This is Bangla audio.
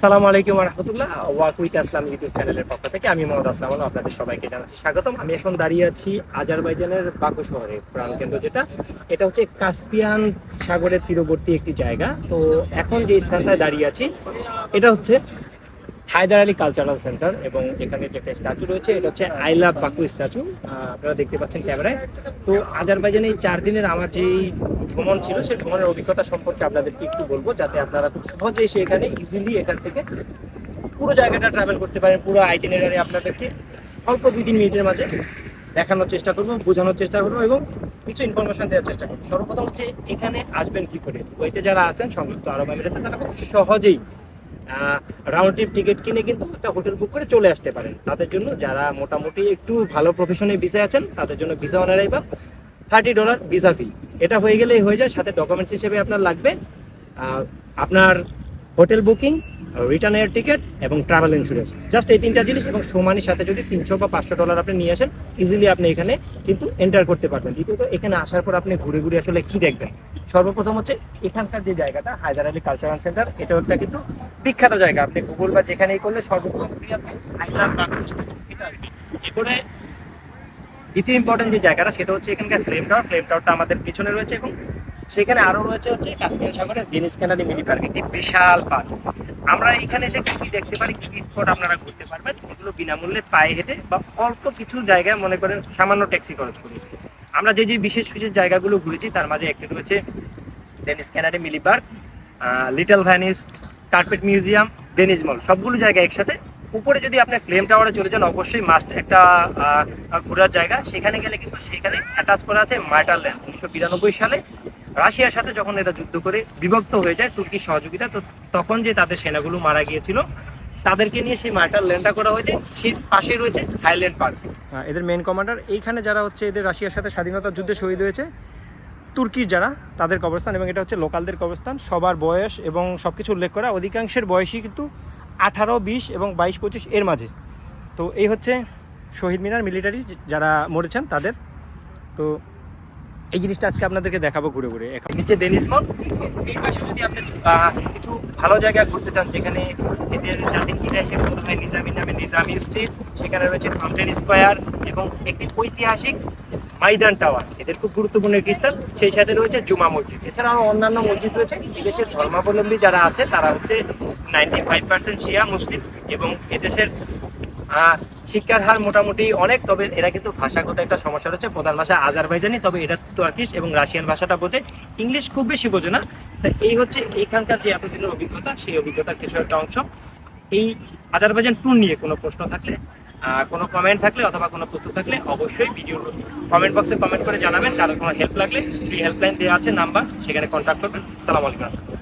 সালামু আলাইকুম রহমতুল্লাহ ওয়াক উইথ আসলাম ইউটিউব চ্যানেলের পক্ষ থেকে। আমি মোহাম্মদ আসলাম আলম, আপনাদের সবাইকে জানাচ্ছি স্বাগতম। আমি এখন দাঁড়িয়ে আছি আজারবাইজানের বাকু শহরে প্রাণকেন্দ্র যেটা। এটা হচ্ছে কাস্পিয়ান সাগরের তীরবর্তী একটি জায়গা। তো এখন যে স্থানটায় দাঁড়িয়ে আছি এটা হচ্ছে হায়দার আলী কালচারাল সেন্টার এবং এখানে যে একটা স্ট্যাচু রয়েছে, এটা হচ্ছে আই লাভ বাকু স্ট্যাচু আপনারা দেখতে পাচ্ছেন ক্যামেরায়। তো আজারবাইজানে এই চার দিনের আমার যেই ভ্রমণ ছিল, সেই ভ্রমণের অভিজ্ঞতা সম্পর্কে আপনাদেরকে একটু বলব, যাতে আপনারা খুব সহজে এসে এখানে ইজিলি এখান থেকে পুরো জায়গাটা ট্রাভেল করতে পারেন, পুরো আইটিনারি আপনাদেরকে অল্প দুই তিন মিনিটের মাঝে দেখানোর চেষ্টা করব, বোঝানোর চেষ্টা করব এবং কিছু ইনফরমেশন দেওয়ার চেষ্টা করব। সর্বপ্রথম হচ্ছে এখানে আসবেন কি করে? ওইতে যারা আছেন, সংযুক্ত আরব আমিরাতে, তারা খুব সহজেই রাউন্ড ট্রিপ টিকিট কিনে কিন্তু একটা হোটেল বুক করে চলে আসতে পারেন। তাদের জন্য যারা মোটামুটি একটু ভালো প্রফেশনে ভিসা আছেন, তাদের জন্য ভিসা অনারাই বা থার্টি ডলার ভিসা ফি এটা হয়ে গেলেই হয়ে যায়, সাথে ডকুমেন্টস হিসেবে আপনার লাগবে। আপনার hotel booking return air ticket এবং ট্রাভেল ইন্স্যুরেন্স জাস্ট এই তিনটা জিনিস এবং সমানের সাথে যদি তিনশো বা পাঁচশো ডলার আপনি নিয়ে আসেন ইজিলি আপনি এখানে কিন্তু এন্টার করতে পারবেন। দ্বিতীয়ত, এখানে আসার পর আপনি ঘুরে ঘুরে আসলে কি দেখবেন? সর্বপ্রথম হচ্ছে এখানকার যে জায়গাটা, হায়দার আলী কালচারাল সেন্টার এটা একটা কিন্তু বিখ্যাত জায়গা। আপনি গুগল বা যেখানেই করলে সর্বপ্রথম free আপনি। এরপরে দ্বিতীয় ইম্পর্টেন্ট যে জায়গাটা, সেটা হচ্ছে এখানকার ফ্লেম টাওয়ার ফ্লেম টাওয়ারটা আমাদের পিছনে রয়েছে এবং সেখানে আরও রয়েছে হচ্ছে কাশ্মীর সাগরের ডেনিস ক্যানারি মিনি পার্ক, একটি বিশাল পার্ক। আমরা এখানে এসে কি কি দেখতে পারি, কি কি স্পট আপনারা ঘুরতে পারবেন, এগুলো বিনামূল্যে পায়ে হেঁটে বা অল্প কিছু জায়গায় মনে করেন সামান্য ট্যাক্সি খরচ করি। আমরা যে যে বিশেষ বিশেষ জায়গাগুলো ঘুরেছি, তার মাঝে একটি রয়েছে ডেনিস ক্যানারি মিলি park little Venice carpet museum Dennis mall, সবগুলো জায়গা একসাথে উপরে যদি আপনি ফ্লেম টাওয়ারে চলে যান, অবশ্যই মাস্ট একটা ঘোরার জায়গা। সেখানে গেলে কিন্তু সেখানে অ্যাটাচ করা আছে মার্টার ল্যান্ড উনিশশো বিরানব্বই সালে রাশিয়ার সাথে যখন এটা যুদ্ধ করে বিভক্ত হয়ে যায় তুর্কির সহযোগিতা, তো তখন যে তাদের সেনাগুলো মারা গিয়েছিল, তাদেরকে নিয়ে সেই মার্টার ল্যান্ডটা করা হয়েছে। সেই পাশে রয়েছে হাইল্যান্ড পার্ক এদের মেন কমান্ডার এইখানে যারা হচ্ছে এদের রাশিয়ার সাথে স্বাধীনতা যুদ্ধে শহীদ হয়েছে, তুর্কির যারা, তাদের কবরস্থান এবং এটা হচ্ছে লোকালদের কবরস্থান। সবার বয়স এবং সব কিছু উল্লেখ করা, অধিকাংশের বয়সই কিন্তু আঠারো, বিশ এবং বাইশ, পঁচিশ এর মাঝে। তো এই হচ্ছে শহীদ মিনার মিলিটারি যারা মরেছেন তাদের। তো এই জিনিসটা আজকে আপনাদেরকে দেখাবো ঘুরে ঘুরে। এখন নিচে ডেনিস মল এই পাশে যদি আপনি কিছু ভালো জায়গা ঘুরতে চান যেখানে এদের জাতির মনে হয় নিজামি নামে নিজামি স্ট্রিট সেখানে রয়েছে ফাউন্টেন স্কোয়ার এবং একটি ঐতিহাসিক মাইদান টাওয়ার। এদের খুব গুরুত্বপূর্ণ একটি স্থান। সেই সাথে রয়েছে জুমা মসজিদ। এছাড়া আরও অন্যান্য মসজিদ রয়েছে। এই দেশের ধর্মাবলম্বী যারা আছে, তারা হচ্ছে ninety five percent Shia Muslim এবং এদেশের শিক্ষার হার মোটামুটি অনেক, তবে এরা কিন্তু ভাষাগত একটা সমস্যা রয়েছে। প্রধান ভাষা আজারবাইজানি, তবে এটা তুর্কিশ এবং রাশিয়ান ভাষাটা বোঝে। ইংলিশ খুব বেশি বোঝে না। তা এই হচ্ছে এইখানকার যে এতদিনের অভিজ্ঞতা, সেই অভিজ্ঞতার কিছু একটা অংশ। এই আজারবাইজান ট্যুর নিয়ে কোনো প্রশ্ন থাকলে কোনো কমেন্ট থাকলে অথবা কোনো প্রশ্ন থাকলে অবশ্যই ভিডিও কমেন্ট বক্সে কমেন্ট করে জানাবেন। কারও কোনো হেল্প লাগলে ফ্রি হেল্পলাইন দেওয়া আছে নাম্বার সেখানে কন্ট্যাক্ট করবেন। সালাম আলাইকুম।